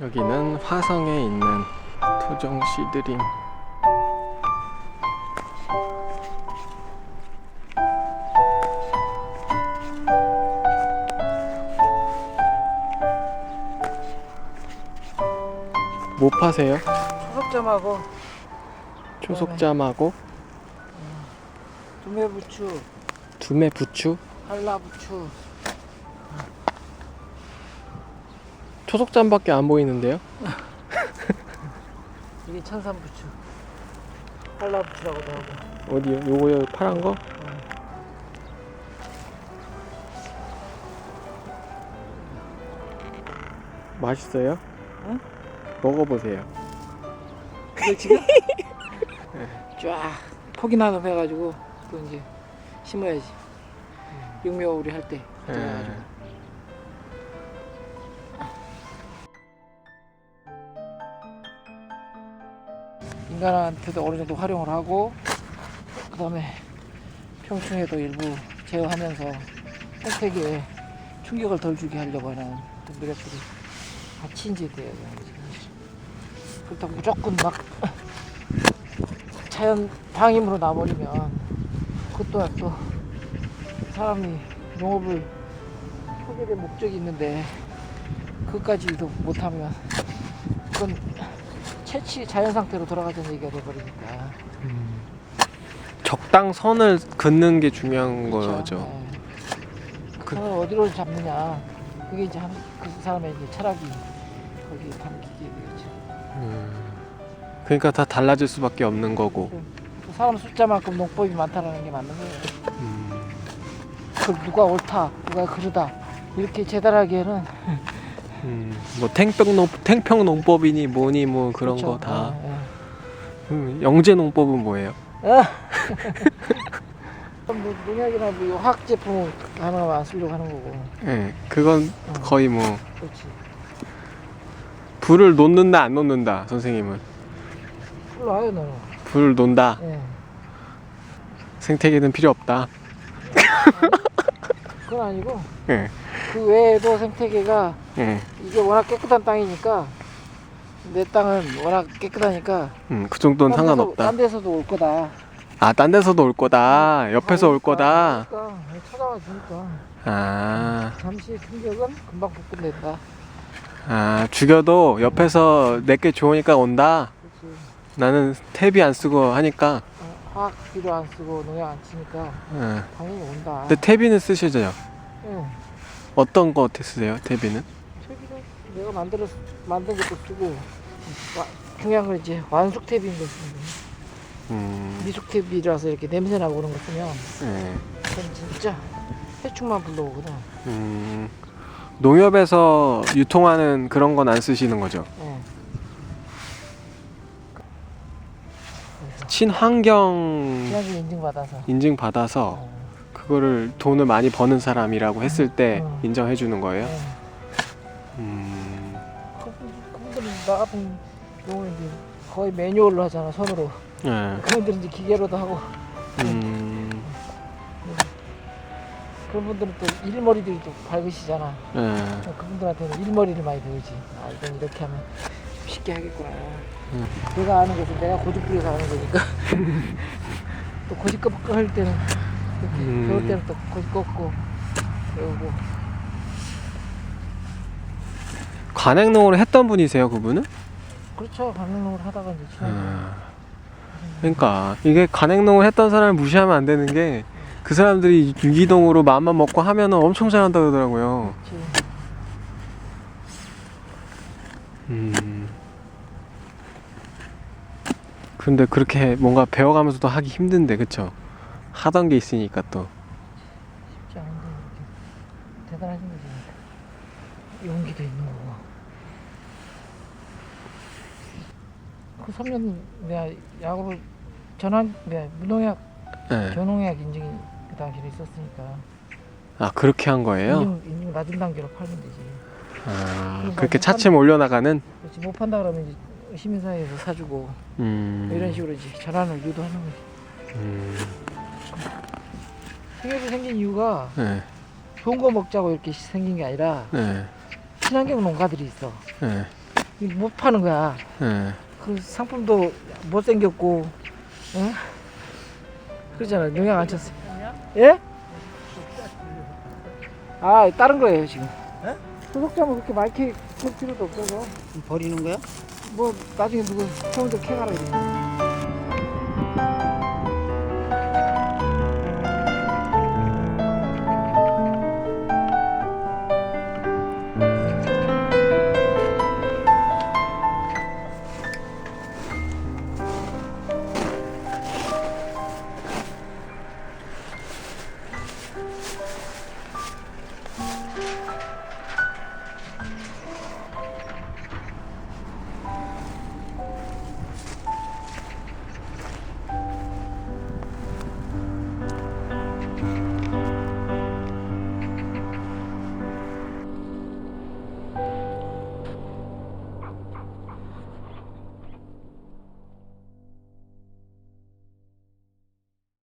여기는 화성에 있는 토종 시드림. 뭐 파세요? 초석점하고 초속잠하고 두메부추, 두메 부추? 한라부추, 초속잠밖에 안 보이는데요? 이게 천산부추, 한라부추라고도 하고. 어디요? 요거요 파란 거? 맛있어요? 응? 먹어보세요. 이거 지금 쫙 폭이 나서 해가지고 또 이제 심어야지. 육묘 우리 할 때. 예. 인간한테도 어느 정도 활용을 하고 그 다음에 평충에도 일부 제어하면서 생태계에 충격을 덜 주게 하려고 하는 되는 거지. 그렇다고 무조건 막 자연 방임으로 놔버리면 그것 또한 또 사람이 농업을 된 목적이 있는데 그것까지도 못하면 그건 채취 자연 상태로 돌아가자는 얘기가 돼버리니까 적당 선을 긋는 게 중요한 그렇죠? 거죠. 네. 그 그- 선을 어디로 잡느냐 그게 이제 한, 그 사람의 이제 철학이 거기에 담기게 되겠죠 음. 그러니까 다 달라질 수밖에 없는 거고. 그 사람 숫자만큼 농법이 많다는 게 맞는 거예요 음. 그걸 누가 옳다 누가 그르다 이렇게 재단하기에는 음. 뭐 탱평 농 탱평 농법이니 뭐니 뭐 그런 그렇죠. 거 다. 예, 예. 음, 영재 농법은 뭐예요? 뭐 농약이나 뭐 화학 제품 하나 안 쓰려고 하는 거고. 예. 그건 어, 거의 뭐 그렇지. 불을 놓는다 안 놓는다 선생님은 풀로 하요 너는. 불을 논다 예. 생태계는 필요 없다. 그건 아니고 예. 그 외에도 생태계가 예. 이게 워낙 깨끗한 땅이니까 내 땅은 워낙 깨끗하니까 음, 그 정도는 딴 데서- 상관없다. 딴 데서도 올 거다. 아, 딴 데서도 올 거다. 옆에서 올 거다. 그러니까 찾아와 주니까 아, 잠시 충격은 금방 복근된다. 아, 죽여도 옆에서 내게 좋으니까 온다. 그렇지. 나는 탭이 안 쓰고 하니까. 어, 화학 비료 안 쓰고 농약 안 치니까 예. 당연히 온다. 근데 탭이는 쓰시죠? 예. 어떤 거 쓰세요? 탭이는? 탭이는 내가 만들어 만든 것도 쓰고 와- 중요한 건 이제 완숙 탭인 거 쓰는 거예요. 음, 미숙 탭이라서 이렇게 냄새 나고 그런 거 쓰면 예. 그건 진짜 해충만 불러오거든. 음, 농협에서 유통하는 그런 건 안 쓰시는 거죠? 예. 친환경 친환경 인증 받아서. 인증 받아서 어, 그거를 돈을 많이 버는 사람이라고 했을 때 음. 인정해 주는 거예요? 예. 음, 그분- 그분들은 나 같은 경우는 이제 거의 매뉴얼로 하잖아 손으로. 예. 그분들은 이제 기계로도 하고 음, 그런 분들은 또 일머리들이 또 밝으시잖아. 예. 그분들한테는 일머리를 많이 배우지. 아 이건 이렇게 하면 좀 쉽게 하겠구나. 음. 내가 아는 것은 내가 고집 부려서 하는 거니까. 또 고집 꺾고 할 때는 이렇게 음. 배울 때는 또 고집 꺾고 배우고. 관행농으로 했던 분이세요, 그분은? 그렇죠. 강릉농을 하다가 이제 친한 아, 그러니까 이게 관행농을 했던 사람을 무시하면 안 되는 게 그 사람들이 유기농으로 마음만 먹고 하면은 엄청 잘한다 그러더라고요. 그렇지. 음. 근데 그렇게 뭔가 배워가면서도 하기 힘든데, 그쵸? 하던 게 있으니까 또. 쉽지 않은데 이렇게 대단하신 거지. 용기도 있는 거고. 그 3년 내가 야구를 전환 내가 무농약 예. 전농약 인증이 그 당시에 있었으니까 아, 그렇게 한 거예요? 인증, 인증 낮은 단계로 팔면 되지. 아, 그렇게 차츰 올려나가는? 그렇지 못 판다 그러면 이제 시민사회에서 사주고 음. 뭐 이런 식으로 이제 전환을 유도하는 거지. 음. 생협이 생긴 이유가 예. 좋은 거 먹자고 이렇게 생긴 게 아니라 예. 친환경 농가들이 있어. 예. 이거 못 파는 거야. 예. 그 상품도 못 생겼고, 응? 그러잖아. 영향 안 쳤어. 예? 아, 다른 거예요, 지금. 예? 소속점은 그렇게 많이 캐, 필요도 없어서. 버리는 거야? 뭐, 나중에 누구, 형들 캐가라 이래.